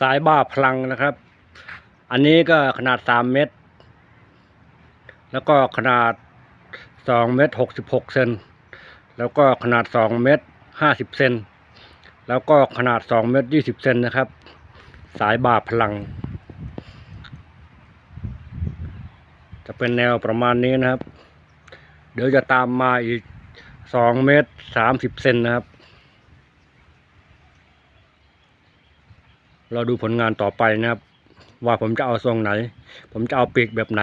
สายบ้าพลังนะครับ อันนี้ก็ขนาดสามเมตร แล้วก็ขนาดสองเมตรหกสิบหกเซนแล้วก็ขนาดสองเมตรห้าสิบเซนแล้วก็ขนาดสองเมตรยี่สิบเซนนะครับ สายบ่าพลัง จะเป็นแนวประมาณนี้นะครับ เดี๋ยวจะตามมาอีกสองเมตรสามสิบเซนนะครับ เราดูผลงานต่อไปนะครับ ว่าผมจะเอาทรงไหน ผมจะเอาปีกแบบไหน